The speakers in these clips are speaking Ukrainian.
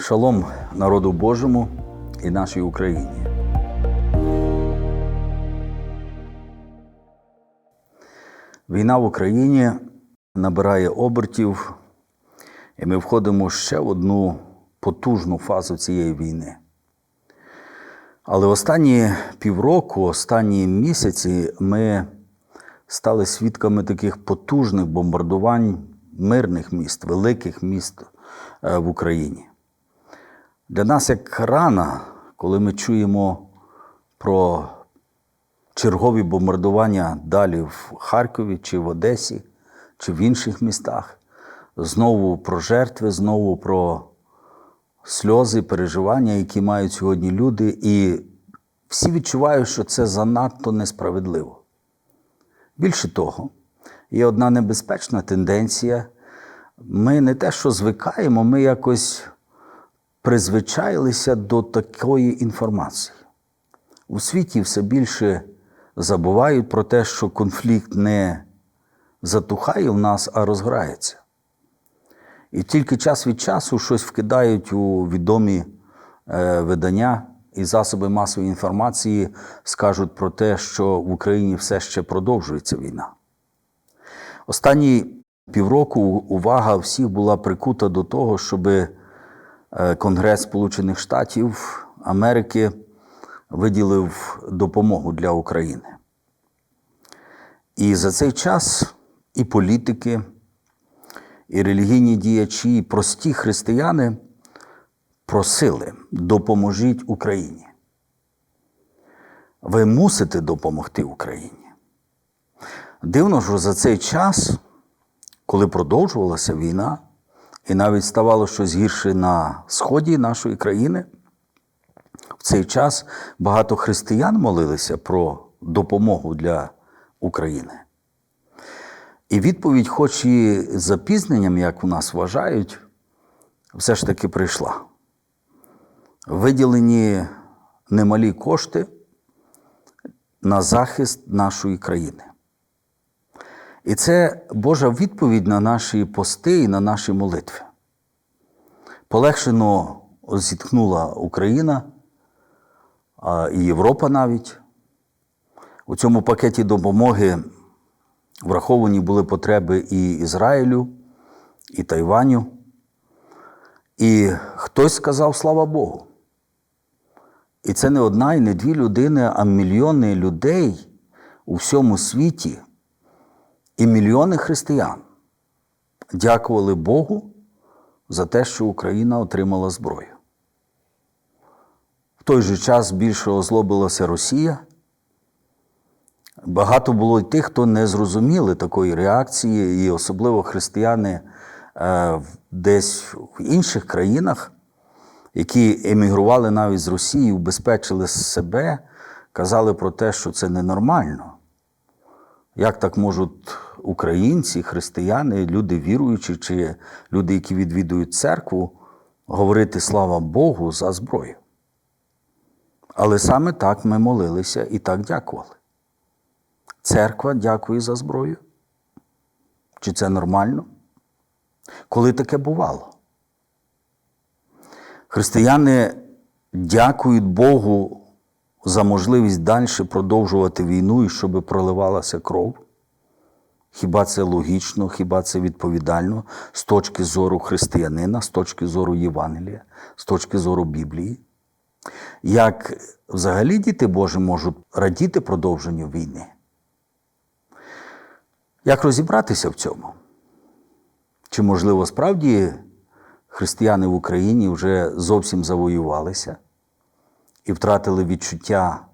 Шалом народу Божому і нашій Україні. Війна в Україні набирає обертів, і ми входимо ще в одну потужну фазу цієї війни. Але останні півроку, останні місяці ми стали свідками таких потужних бомбардувань мирних міст, великих міст е, в Україні. Для нас як рана, коли ми чуємо про чергові бомбардування далі в Харкові чи в Одесі, чи в інших містах, знову про жертви, знову про сльози, переживання, які мають сьогодні люди, і всі відчувають, що це занадто несправедливо. Більше того, є одна небезпечна тенденція. Ми не те, що звикаємо, ми якось призвичаїлися до такої інформації. У світі все більше забувають про те, що конфлікт не затухає в нас, а розграється. І тільки час від часу щось вкидають у відомі е, видання і засоби масової інформації скажуть про те, що в Україні все ще продовжується війна. Останні півроку увага всіх була прикута до того, щоб Конгрес Сполучених Штатів Америки виділив допомогу для України. І за цей час і політики, і релігійні діячі, і прості християни просили допоможіть Україні. Ви мусите допомогти Україні. Дивно, що за цей час, коли продовжувалася війна, і навіть ставало щось гірше на сході нашої країни, в цей час багато християн молилися про допомогу для України. І відповідь, хоч і запізненням, як у нас вважають, все ж таки прийшла. Виділені немалі кошти на захист нашої країни. І це Божа відповідь на наші пости і на наші молитви. Полегшено зіткнула Україна і Європа навіть. У цьому пакеті допомоги враховані були потреби і Ізраїлю, і Тайваню. І хтось сказав слава Богу. І це не одна і не дві людини, а мільйони людей у всьому світі і мільйони християн дякували Богу за те, що Україна отримала зброю. В той же час більше озлобилася Росія. Багато було й тих, хто не зрозуміли такої реакції, і особливо християни е, десь в інших країнах, які емігрували навіть з Росії, убезпечили себе, казали про те, що це ненормально. Як так можуть українці, християни, люди віруючі, чи люди, які відвідують церкву, говорити слава Богу за зброю? Але саме так ми молилися і так дякували. Церква дякує за зброю. Чи це нормально? Коли таке бувало? Християни дякують Богу за можливість далі продовжувати війну і щоб проливалася кров. Хіба це логічно, хіба це відповідально з точки зору християнина, з точки зору Євангелія, з точки зору Біблії? Як взагалі діти Божі можуть радіти продовженню війни? Як розібратися в цьому? Чи, можливо, справді християни в Україні вже зовсім завоювалися і втратили відчуття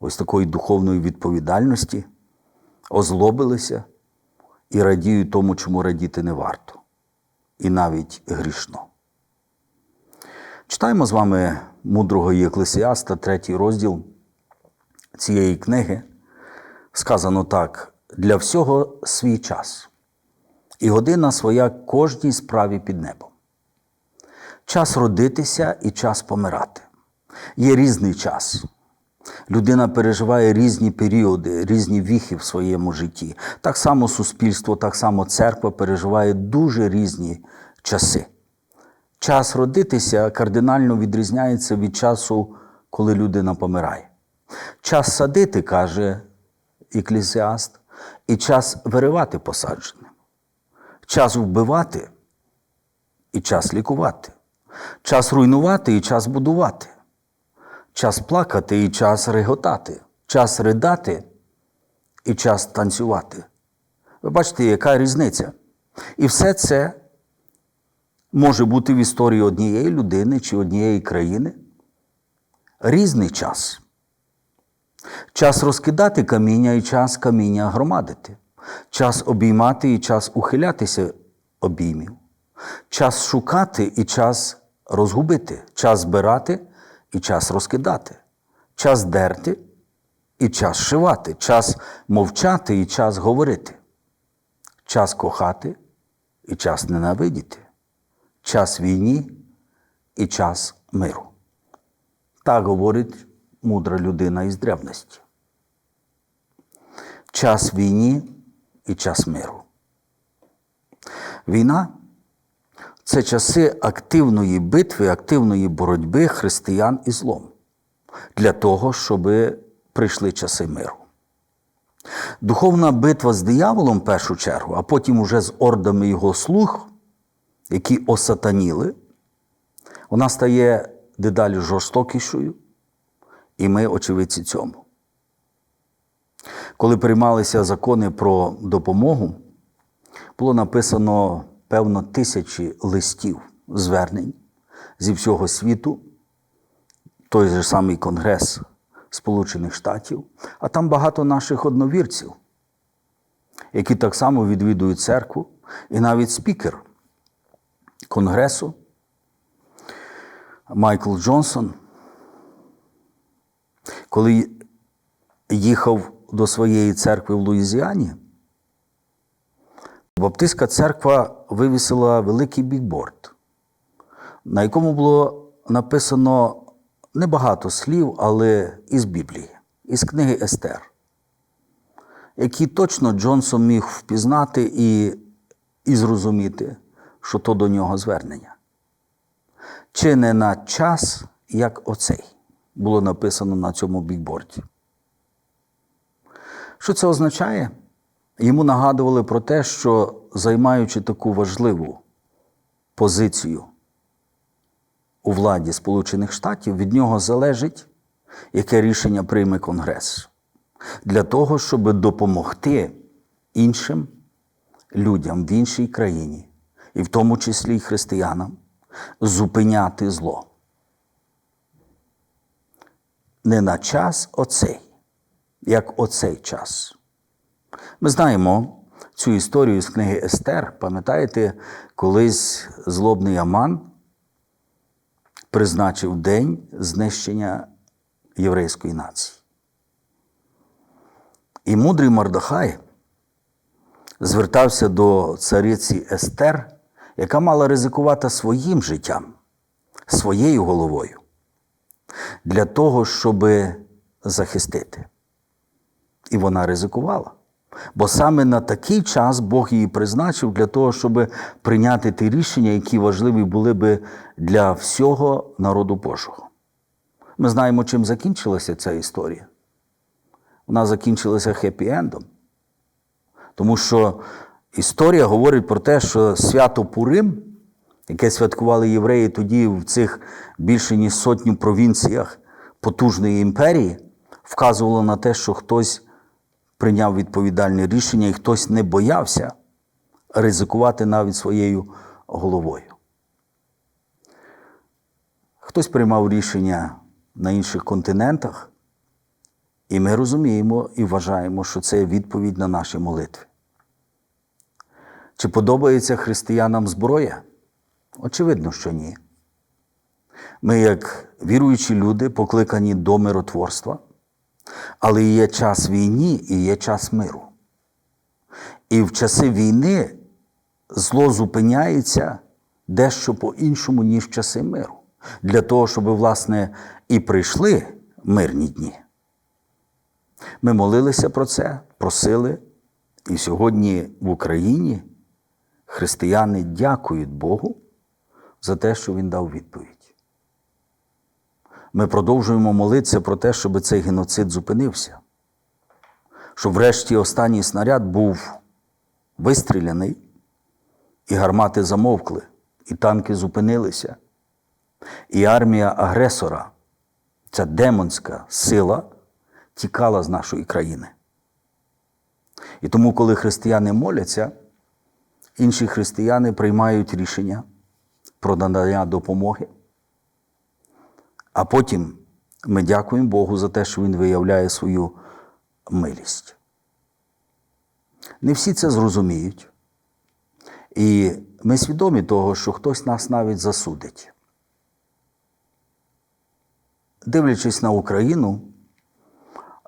ось такої духовної відповідальності, озлобилися і радіють тому, чому радіти не варто, і навіть грішно? Читаємо з вами мудрого Єклесіаста, третій розділ цієї книги. Сказано так для всього свій час, і година своя кожній справі під небом. Час родитися і час помирати. Є різний час. Людина переживає різні періоди, різні віхи в своєму житті. Так само суспільство, так само церква переживає дуже різні часи. Час родитися кардинально відрізняється від часу, коли людина помирає. Час садити, каже еклезіаст, і час виривати посадженим. Час вбивати і час лікувати. Час руйнувати і час будувати. Час плакати і час реготати. Час ридати і час танцювати. Ви бачите, яка різниця? І все це може бути в історії однієї людини чи однієї країни. Різний час. Час розкидати каміння і час каміння громадити. Час обіймати і час ухилятися обіймів. Час шукати і час розгубити. Час збирати і час розкидати. Час дерти і час шивати. Час мовчати і час говорити. Час кохати і час ненавидіти. Час війні і час миру. Так говорить мудра людина із древності. Час війні і час миру. Війна це часи активної битви, активної боротьби християн із злом для того, щоб прийшли часи миру. Духовна битва з дияволом в першу чергу, а потім уже з ордами його слуг, які осатаніли, вона стає дедалі жорстокішою, і ми очевидці цьому. Коли приймалися закони про допомогу, було написано певно тисячі листів, звернень зі всього світу, той же самий Конгрес Сполучених Штатів, а там багато наших одновірців, які так само відвідують церкву, і навіть спікер Конгресу Майкл Джонсон, коли їхав до своєї церкви в Луїзіані, Баптистська церква вивісила великий бікборд, на якому було написано небагато слів, але із Біблії, із книги Естер, які точно Джонсон міг впізнати і, і зрозуміти, що то до нього звернення. Чи не на час, як оцей, було написано на цьому бікборді. Що це означає? Йому нагадували про те, що займаючи таку важливу позицію у владі Сполучених Штатів, від нього залежить, яке рішення прийме Конгрес, для того, щоб допомогти іншим людям в іншій країні, і в тому числі й християнам, зупиняти зло. Не на час оцей, як оцей час. Ми знаємо цю історію з книги Естер. Пам'ятаєте, колись злобний Аман призначив день знищення єврейської нації. І мудрий Мардахай звертався до цариці Естер, яка мала ризикувати своїм життям, своєю головою, для того, щоб захистити. І вона ризикувала. Бо саме на такий час Бог її призначив для того, щоб прийняти ті рішення, які важливі були би для всього народу Божого. Ми знаємо, чим закінчилася ця історія. Вона закінчилася хеппі-ендом. Тому що історія говорить про те, що свято Пурим, яке святкували євреї тоді в цих більше ніж сотню провінціях потужної імперії, вказувало на те, що хтось прийняв відповідальне рішення і хтось не боявся ризикувати навіть своєю головою. Хтось приймав рішення на інших континентах, і ми розуміємо і вважаємо, що це відповідь на наші молитви. Чи подобається християнам зброя? Очевидно, що ні. Ми, як віруючі люди, покликані до миротворства. Але є час війні і є час миру. І в часи війни зло зупиняється дещо по-іншому, ніж в часи миру. Для того, щоб, власне, і прийшли мирні дні. Ми молилися про це, просили. І сьогодні в Україні християни дякують Богу за те, що він дав відповідь. Ми продовжуємо молитися про те, щоб цей геноцид зупинився, щоб врешті останній снаряд був вистріляний, і гармати замовкли, і танки зупинилися, і армія агресора, ця демонська сила, тікала з нашої країни. І тому, коли християни моляться, інші християни приймають рішення про надання допомоги. А потім ми дякуємо Богу за те, що Він виявляє свою милість. Не всі це зрозуміють. І ми свідомі того, що хтось нас навіть засудить. Дивлячись на Україну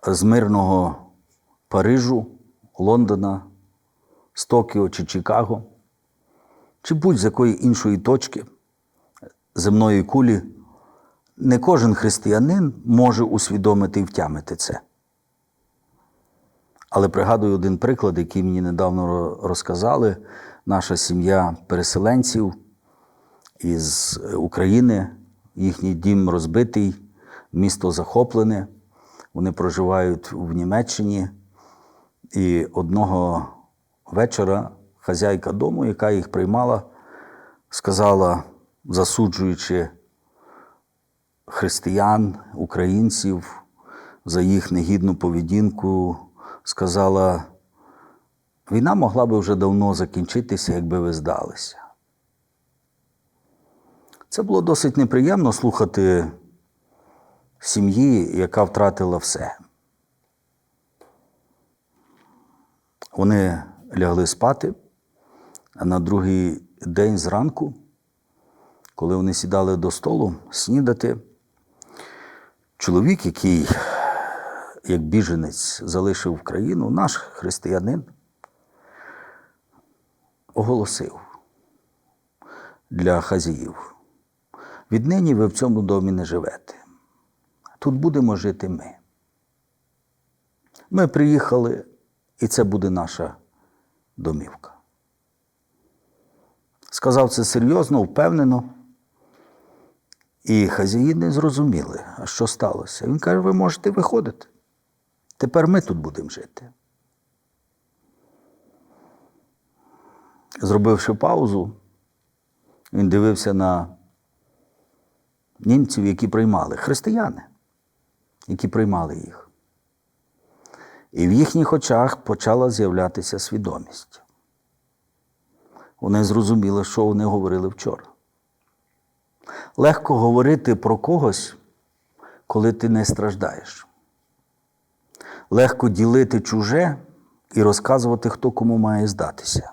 з мирного Парижу, Лондона, з Токіо чи Чикаго, чи будь з якої іншої точки земної кулі, не кожен християнин може усвідомити і втямити це. Але пригадую один приклад, який мені недавно розказали. Наша сім'я переселенців із України, їхній дім розбитий, місто захоплене. Вони проживають в Німеччині. І одного вечора хазяйка дому, яка їх приймала, сказала, засуджуючи християн, українців за їх негідну поведінку, сказала, війна могла би вже давно закінчитися, якби ви здалися. Це було досить неприємно слухати сім'ї, яка втратила все. Вони лягли спати, а на другий день зранку, коли вони сідали до столу снідати, чоловік, який як біженець залишив країну, наш християнин, оголосив для хазіїв. Віднині ви в цьому домі не живете. Тут будемо жити ми. Ми приїхали, і це буде наша домівка. Сказав це серйозно, впевнено. І хазяї не зрозуміли, що сталося. Він каже: ви можете виходити. Тепер ми тут будемо жити. Зробивши паузу, він дивився на німців, які приймали, християни, які приймали їх. І в їхніх очах почала з'являтися свідомість. Вони зрозуміли, що вони говорили вчора. Легко говорити про когось, коли ти не страждаєш. Легко ділити чуже і розказувати, хто кому має здатися.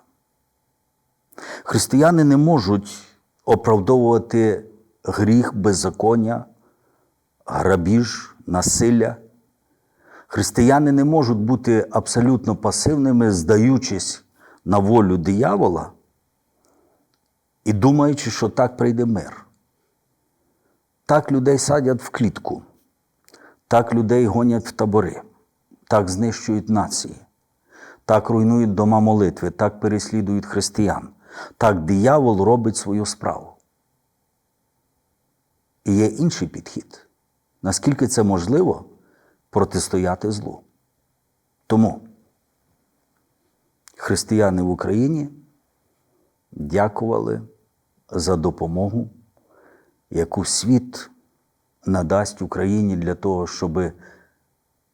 Християни не можуть оправдовувати гріх, беззаконня, грабіж, насилля. Християни не можуть бути абсолютно пасивними, здаючись на волю диявола і думаючи, що так прийде мир. Так людей садять в клітку, так людей гонять в табори, так знищують нації, так руйнують дома молитви, так переслідують християн, так диявол робить свою справу. І є інший підхід. Наскільки це можливо протистояти злу. Тому християни в Україні дякували за допомогу, яку світ надасть Україні для того, щоб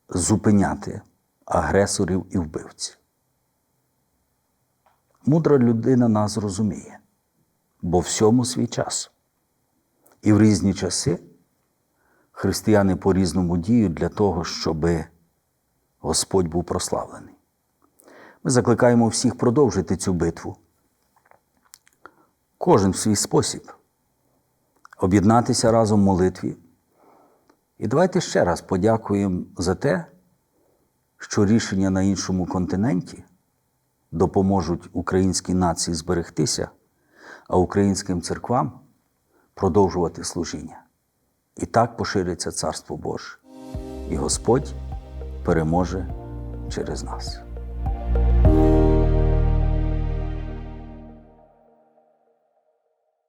зупиняти агресорів і вбивців. Мудра людина нас розуміє, бо всьому свій час. І в різні часи християни по-різному діють для того, щоб Господь був прославлений. Ми закликаємо всіх продовжити цю битву. Кожен в свій спосіб. Об'єднатися разом в молитві. І давайте ще раз подякуємо за те, що рішення на іншому континенті допоможуть українській нації зберегтися, а українським церквам продовжувати служіння. І так пошириться Царство Боже, і Господь переможе через нас.